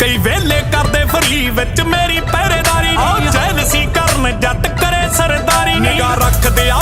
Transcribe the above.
ਕਈ ਵੇਲੇ ਕਰਦੇ ਫਰੀ ਵਿੱਚ ਮੇਰੀ ਪਹਿਰੇਦਾਰੀ ਓ ਜੈਲਸੀ ਕਰਨ ਜੱਟ ਕਰੇ ਸਰਦਾਰੀ ਨਿਗਾ ਰੱਖਦੇ ਆ